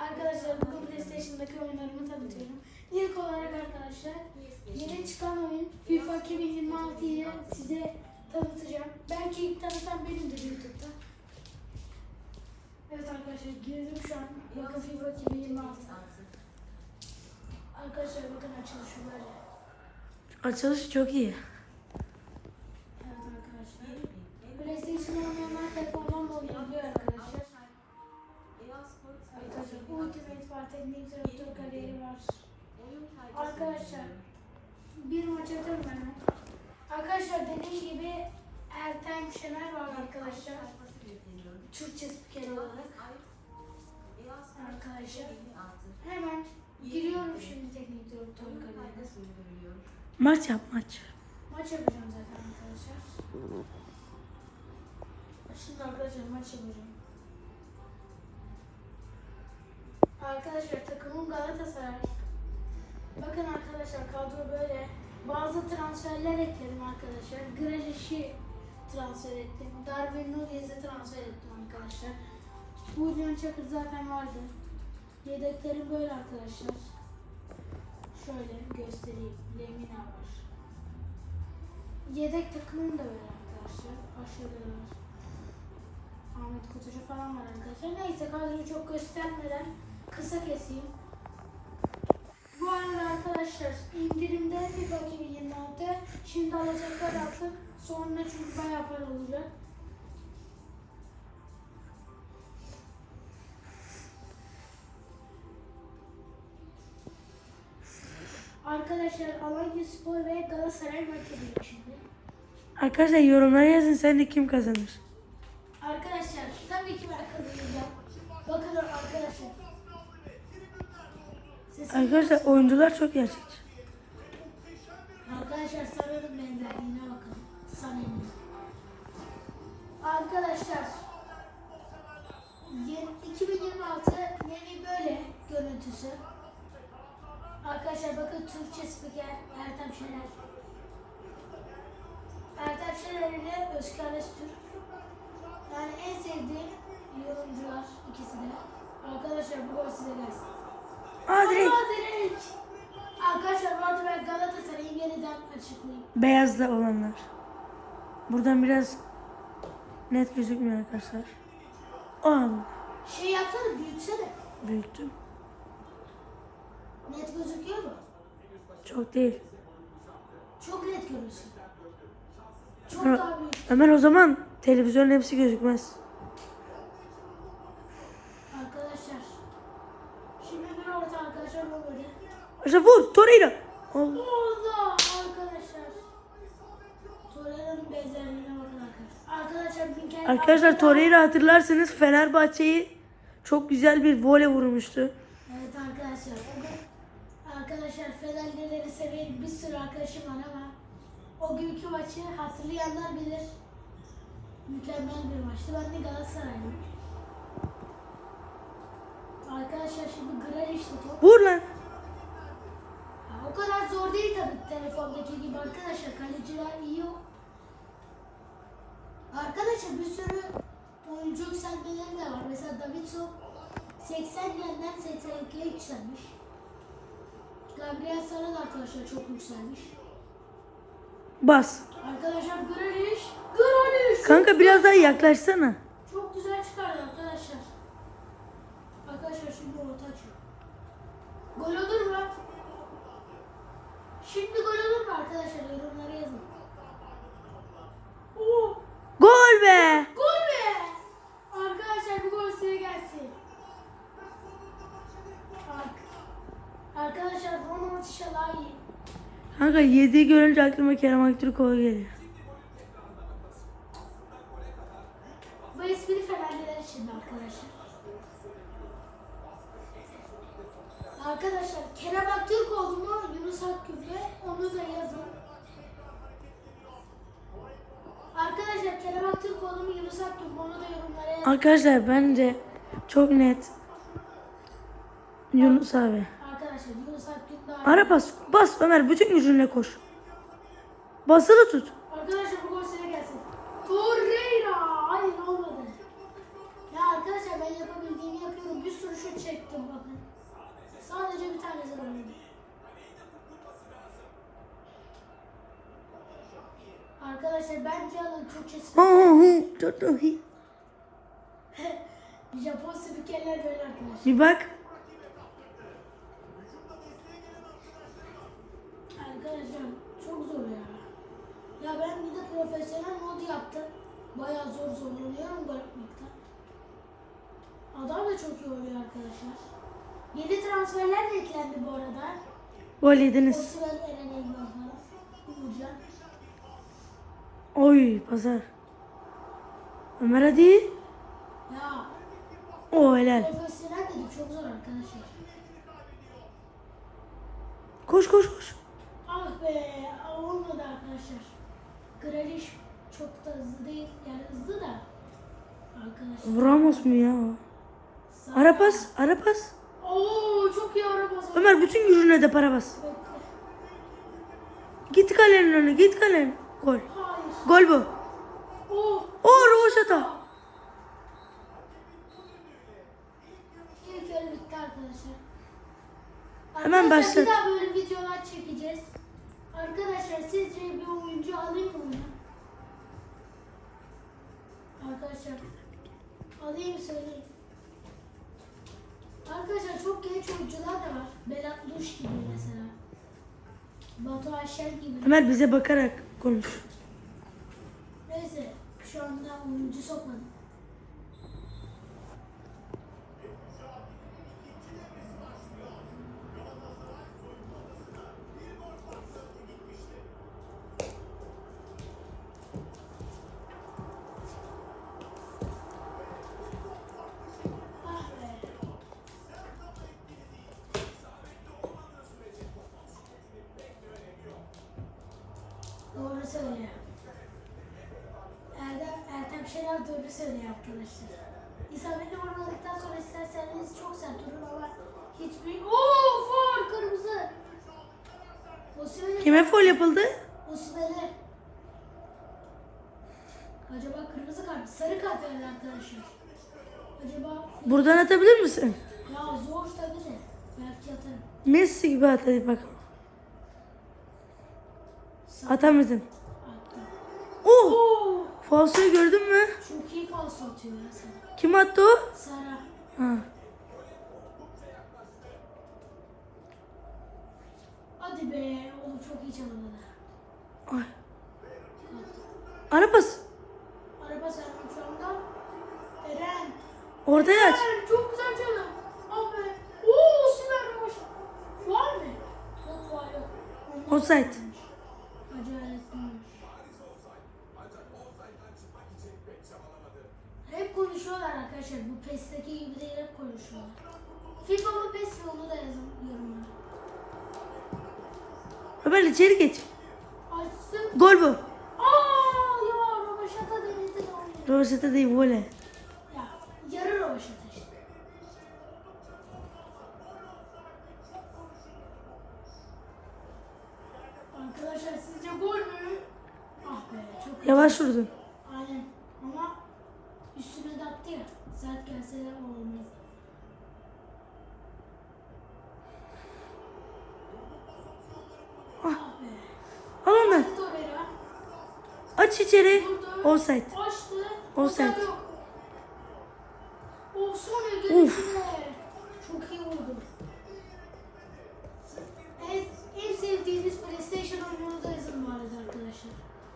Arkadaşlar bugün PlayStation'daki oyunlarımı tanıtıyorum. İlk olarak arkadaşlar yeni çıkan oyun FIFA 2026'yı size tanıtacağım. Belki ilk tanıtan benimdir YouTube'da. Evet arkadaşlar girdim şu an. Bakın FIFA 2026. Arkadaşlar bakın açılışı böyle. Açılışı çok iyi. Evet arkadaşlar. PlayStation oynayanlar telefondan da oynayabiliyor Ultimate var, teknik direktör kariyeri var. Arkadaşlar bir maç atarım ben. hemen. Arkadaşlar dediğim gibi Ertem Şener var arkadaşlar. Türkçe spiker olarak. Arkadaşlar hemen giriyorum şimdi teknik direktör kariyerine. Maç yap maç. Maç yapacağım zaten arkadaşlar. Şimdi arkadaşlar maç yapacağım. Arkadaşlar takımım Galatasaray. Bakın arkadaşlar kadro böyle. Bazı transferler ekledim arkadaşlar. Grealish'i transfer ettim. Darwin Nunez'i transfer ettim arkadaşlar. Burcan Çakır zaten vardı. Yedeklerim böyle arkadaşlar. Şöyle göstereyim. Lemina var. Yedek takımım da böyle arkadaşlar. Aşağıda da var. Ahmet Kutucu falan var arkadaşlar. Neyse kadroyu çok göstermeden kısa keseyim. Bu arada arkadaşlar indirimde FIFA 2026 şimdi alacaklar alsın. Sonra çünkü bayağı para olacak. Arkadaşlar Alanya Spor ve Galatasaray maçı ediyor şimdi. Arkadaşlar yorumlara yazın sen de kim kazanır. Arkadaşlar tabii ki ben kazanacağım. Bakın arkadaşlar. Arkadaşlar oyuncular çok gerçekçi. Arkadaşlar Sarı'nın benzerliğine bakın. Sane'nin. Arkadaşlar yeni- 2026 yeni böyle görüntüsü. Arkadaşlar bakın Türkçe spiker Ertem Şener. Ertem Şener ile Özkan Öztürk. Yani en sevdiğim yorumcular ikisi de. Arkadaşlar bu gol size gelsin. Aa direkt. Arkadaşlar arada ben Galatasaray'ı yeniden açıklayayım. beyazla olanlar. Buradan biraz net gözükmüyor arkadaşlar. Aa Şey yapsana büyütsene. büyüttüm. Net gözüküyor mu? Çok değil. Çok net görünsün. Çok Ömer, daha büyük. Ömer o zaman televizyonun hepsi gözükmez. Arkadaşlar. Şimdi bir orta arkadaşlar bu böyle. Arkadaşlar vur Torreira. Allah arkadaşlar. Torreira'nın benzerliğine bakın arkadaşlar. Torreira hatırlarsanız Fenerbahçe'yi çok güzel bir voley vurmuştu. Evet arkadaşlar. Arkadaşlar Fenerlileri severim. Bir sürü arkadaşım var ama o günkü maçı hatırlayanlar bilir. Mükemmel bir maçtı. Ben de Galatasaraylıyım. Arkadaşlar şimdi Grealish'ti top. Vur lan. O kadar zor değil tabii telefondaki gibi arkadaşlar. Kaleciler iyi o. Arkadaşlar bir sürü oyuncu yükselmeleri de var. Mesela Davidson 80 yenden 82'ye yükselmiş. Gabriel Sara da arkadaşlar çok yükselmiş. Bas. Arkadaşlar Grealish. Grealish. Kanka biraz daha yaklaşsana. Çok güzel çıkardı arkadaşlar. Arkadaşlar şimdi orta açıyor. Gol olur mu? Şimdi gol olur mu arkadaşlar? Yorumlara yazın. Oo, Gol be. gol be! Arkadaşlar bu gol size gelsin. Ar- Arkadaşlar bu maç inşallah iyi. Kanka 7'yi görünce aklıma Kerem Aktürkoğlu geliyor. Bu espri Fenerliler için de arkadaşlar. Arkadaşlar Kerem Aktürkoğlu mu Yunus Akgül mü onu da yazın. Arkadaşlar Kerem Aktürkoğlu mu Yunus Akgül mü onu da yorumlara yazın. Arkadaşlar bence çok net. Yunus abi. Arkadaşlar Yunus Akgül daha Ara bas. Bas Ömer bütün gücünle koş. Basılı tut. Arkadaşlar bu gol size gelsin. Torreira! Hayır olmadı. Ya arkadaşlar ben yapabildiğimi yapıyorum. Bir sürü Sadece bir tanesi dönmedi. Arkadaşlar bence alın Türkçesi. Japon spikerler böyle arkadaşlar. Bir bak. Arkadaşlar çok zor ya. Ya ben bir de profesyonel mod yaptım. Bayağı zor zorlanıyorum bırakmakta. Adam da çok iyi oluyor arkadaşlar. Yeni transferler de eklendi bu arada. Gol yediniz. Osimhen, Eren Elmas. Oy pazar. Ömer hadi. Ya O helal. profesyonel dedik çok zor arkadaşlar. Koş koş koş. Ah be olmadı arkadaşlar. Grealish çok da hızlı değil. Yani hızlı da. Arkadaşlar. Vuramaz mı ya? Sağ- Ara pas. Ara pas. Çok iyi araba. Ömer bütün gücüne de para bas. Bekle. Git kalenin önüne. Git kalenin. Gol. Hayır. Gol bu. Oo. O Rovaşata. İlk yarı bitti arkadaşlar. Hemen başlat. Bir daha böyle videolar çekeceğiz. Arkadaşlar sizce bir oyuncu alayım mı? Arkadaşlar alayım söyleyin. Arkadaşlar çok genç oyuncular da var. Berat Duş gibi mesela. Batu Ayşer gibi. Ömer bize bakarak konuş. Neyse şu anda oyuncu sokmadım. Şener doğru söylüyor arkadaşlar. İsabetli vurmadıktan sonra isterseniz çok sert durun ama hiçbir... Oo faul kırmızı. Osimhen'e... Kime foul yapıldı? Osimhen'e. Acaba kırmızı kart, sarı kart verdi arkadaşlar. Acaba... Buradan atabilir misin? Ya zor tabii de. Belki atarım. Messi gibi at hadi bakalım. Sarı Atamadın. attı. Oh! Oo! Falsoyu gördün mü? Çok iyi falso atıyor ya sen. Kim attı o? Sara. Ha. Hadi be. Oğlum çok iyi çalımladı. Ay. Ara pas. Araba serdim şu anda. Eren. Ortaya aç. Eren çok güzel çalım. Abi. Oo süper bir baş. Var mı? Yok var yok. Offside. Yavaş vurdun. Aynen ama üstüne de attı ya. Sert gelse de olmaz. Ah. Al onu. Hadi Torreira. Aç içeri. Durdu. Offside. Açtı. Offside. Of son Uf.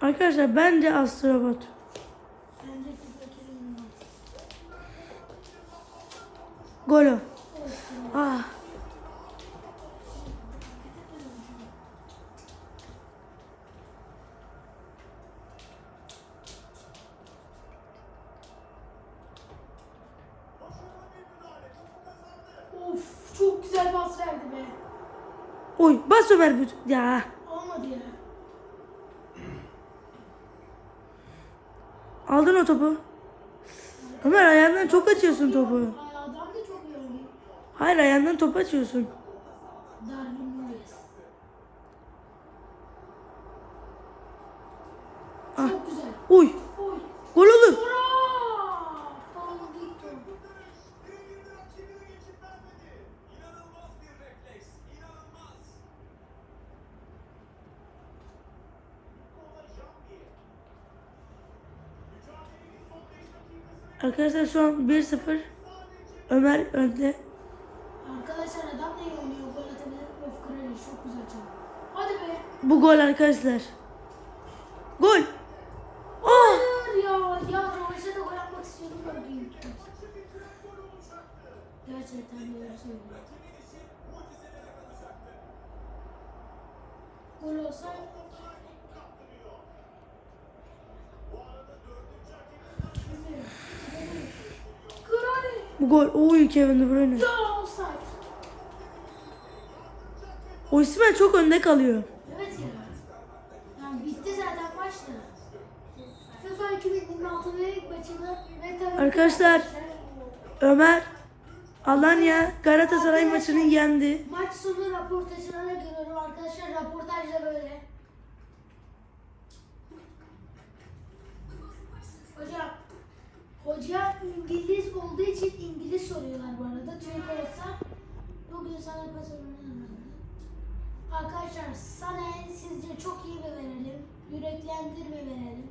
Arkadaşlar. Arkadaşlar bence astrobot. Bence FIFA 2016. Gol o. Of. Ah. Of çok güzel pas verdi be. Oy bas Ömer bu. Ya. Aldın o topu. Ömer ayağından çok açıyorsun topu. Hayır ayağından top açıyorsun. Darwin Arkadaşlar şu an 1-0. Ömer önde. Arkadaşlar adam da iyi oynuyor. Gol atabilir. Of Kraliç çok güzel çaldı. Hadi be. Bu gol arkadaşlar. Gol. Oh! Hayır ya. Ya Ravaş'a da gol atmak istiyordum da büyük. Gerçekten doğru söylüyor. Gol olsa Bu gol. Oy Kevin De Bruyne. Osimhen çok önde kalıyor. Evet ya. Yani bitti zaten maçtı. FIFA 2026 lig maçını Arkadaşlar. Ömer Alanya Galatasaray maçını yendi. Maç sonu raportajına da giriyorum arkadaşlar. Raportaj da böyle. Hocam, hoca İngiliz olduğu için İngiliz soruyorlar bu arada. Türk olsa bugün sana pas oynarım. Arkadaşlar sana sizce çok iyi mi verelim? Yüreklendirme verelim.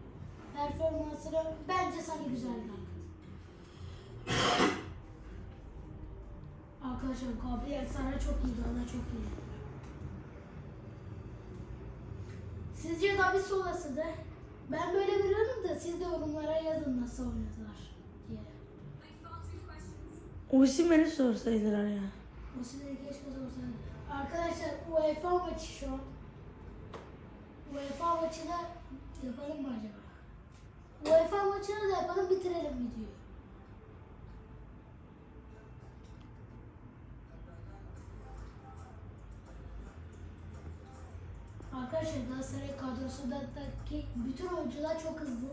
Performansını bence sana güzeldi. Arkadaşlar Gabriel Sara çok iyiydi, ona çok iyi. Sizce David Solas'ıdır? Ben böyle görüyorum da siz de yorumlara yazın nasıl diye. Osimhen'i sorsaydılar ya. O sizleri keşke sorsaydı. Arkadaşlar UEFA maçı şu an. UEFA maçını yapalım mı acaba? UEFA maçını da yapalım bitirelim videoyu. Arkadaşlar Galatasaray kadrosundaki bütün oyuncular çok hızlı.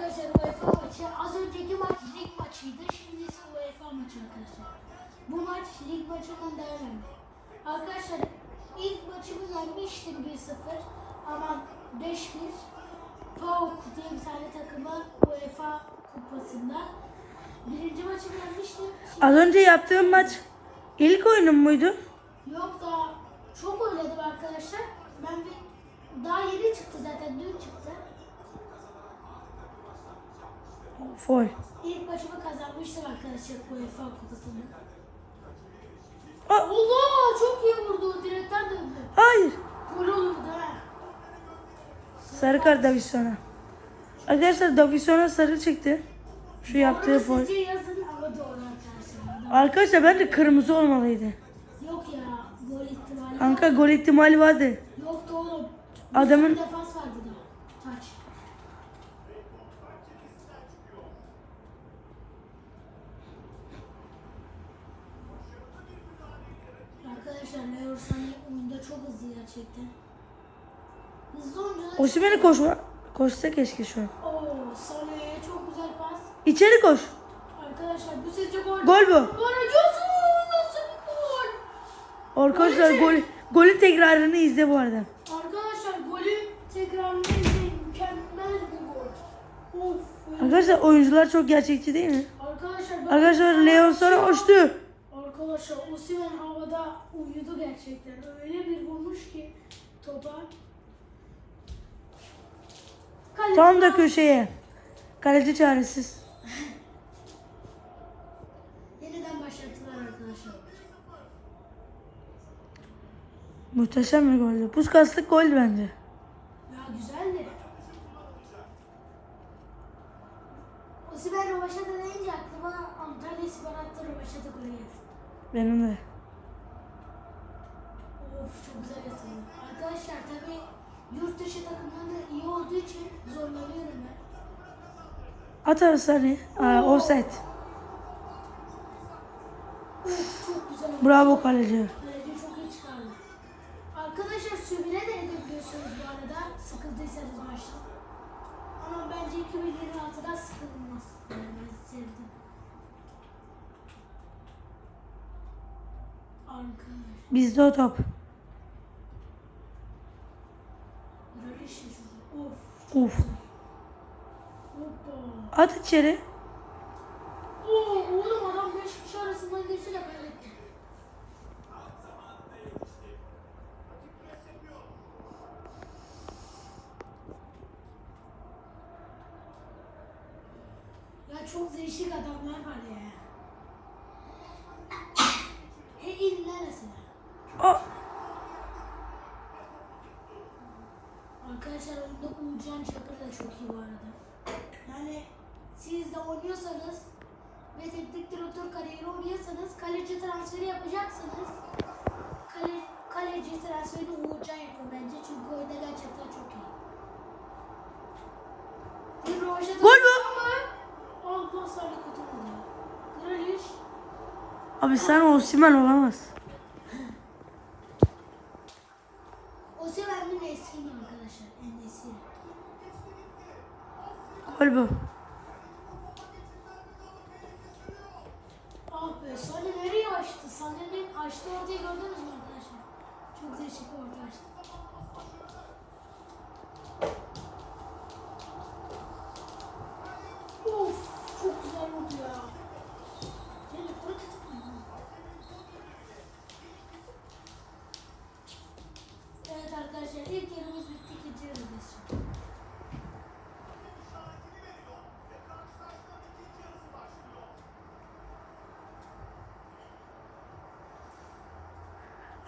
Arkadaşlar UEFA maçı az önceki maç lig maçıydı. Şimdi ise UEFA maçı arkadaşlar. Bu maç lig maçından daha önemli. Arkadaşlar ilk maçımı yenmiştim 1-0 ama 5-1 PAOK diye bir tane takıma UEFA kupasında. Birinci maçımı yenmiştim. Şimdi Az önce yaptığım maç ilk oyunum muydu? Yok daha çok oynadım arkadaşlar. Ben bir daha yeni çıktı zaten dün çıktı. Foul. İlk maçımı kazanmıştım arkadaşlar UEFA kupasını. Allah çok iyi vurdu direkten döndü. hayır. Gol olurdu ha. Sarı kart Davidson'a. Arkadaşlar Davidson'a sarı çıktı. Şu yaptığı Onu foul. sizce yazın ama doğru arkadaşlar. Arkadaşlar bence kırmızı olmalıydı. Yok ya gol ihtimali. Kanka gol ihtimali vardı. Yoktu oğlum. Adamın- defans vardı da. Taç. Sané oyunda çok hızlı gerçekten. Hızlı oyuncular. Osimhen'i koşma. Koşsa keşke şu an. Oo Sané'ye çok güzel pas. İçeri koş. Arkadaşlar bu sizce gol. Gol bu. Bana Johnson nasıl bir gol? Arkadaşlar gol, golün tekrarını izle bu arada. Arkadaşlar golü tekrarını izleyin. Mükemmel bir gol. Of. Arkadaşlar oyuncular çok gerçekçi değil mi? Arkadaşlar ben- Arkadaşlar Leon sonra uçtu. Arkadaşlar Osimhen havada uyudu gerçekten. Öyle bir vurmuş ki topa. Kale- Tam da köşeye. Kaleci çaresiz. Yeniden başlattılar arkadaşlar. Muhteşem bir goldü. Puskaslık gol bence. Ya güzeldi. Osimhen Rovaşat'a deyince aklıma Antalya Spor attı Rovaşat'a golü geldi. Benim de. Of çok güzel yatırım. Arkadaşlar tabi yurt dışı takımları iyi olduğu için zorlanıyorum ben. At arasını. Aa, offside. Of çok güzel. Bravo kaleci. Kaleci çok iyi çıkardı. Arkadaşlar sümüne de edebiliyorsunuz bu arada sıkıldıysanız maçta. Ama bence 2026'da sıkılmaz. Yani ben sevdim. Arkadaşlar. Bizde o top. Şurada. Of. Hoppa. At içeri. Oo, oğlum adam 5 kişi arasından geçti de kaybetti. çok değişik adamlar var ya. E illa mesela. Aa, Arkadaşlar oyunda Uğurcan Çakır da çok iyi bu arada. Yani siz de oynuyorsanız ve teknik direktör kariyeri oynuyorsanız kaleci transferi yapacaksınız. Kale, kaleci transferi Uğurcan yapıyor bence çünkü oyunda gerçekten çok iyi. Gol kötü. Grealish. abi sen Osimhen olamaz.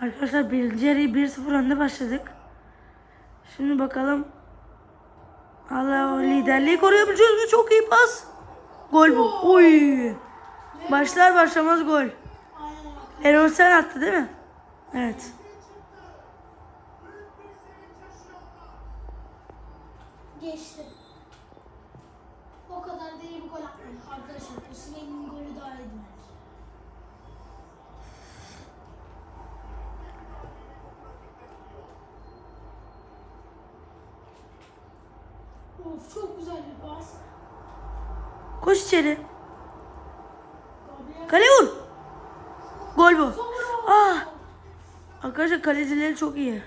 Arkadaşlar birinci yarıyı 1-0 önde başladık. Şimdi bakalım. Allah o liderliği koruyabileceğiz mi? Çok iyi pas. Gol bu. Oy. Başlar başlamaz gol. Erol sen attı değil mi? Evet. Geçti. O kadar da iyi bir gol atmadı arkadaşlar. Osimhen'in golü daha bence. Koş içeri. Kale vur. Gol bu. Sonra- Ah. Arkadaşlar kalecileri çok iyi.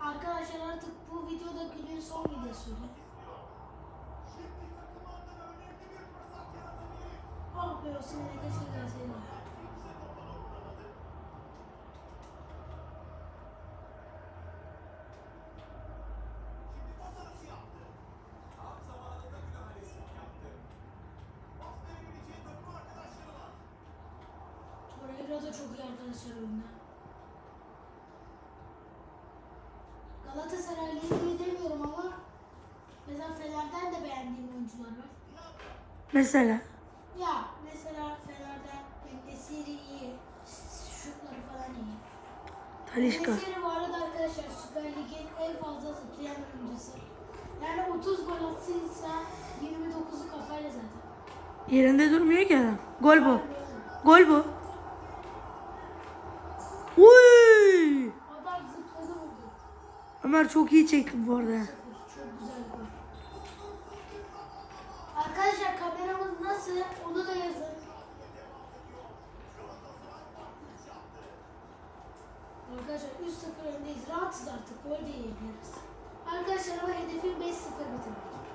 Arkadaşlar artık bu videoda günün son videosuydu. Osimhen'e keşke gelseydi. Torreira da çok iyi arkadaşlar iyi demiyorum ama mesela Fener'den de beğendiğim oyuncular. Mesela. Talişka. Endesiri bu arada arkadaşlar Süper Lig'in en fazla zıplayan oyuncusu. Yani 30 gol atsıysa 29'u kafayla zaten. Yerinde durmuyor ki adam. Gol bu. Gol bu. Uy! Adam zıpladı vurdu. Ömer çok iyi çekti bu arada. Arkadaşlar 3-0 öndeyiz. Rahatız artık. Gol de. Arkadaşlar ama hedefim 5-0 bitirmek.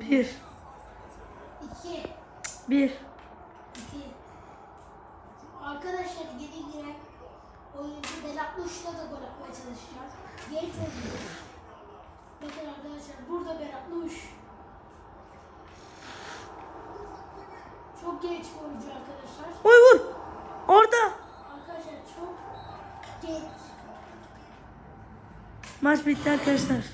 Bir. İki. Bir. İki. Arkadaşlar yeni giren oyuncu Berat Muş'la da gol atmaya çalışacağız. Geri çözüyor. Bakın arkadaşlar burada Berat Muş. Çok genç bir oyuncu arkadaşlar. Oy vur. Orada. Arkadaşlar çok genç. Maç bitti arkadaşlar.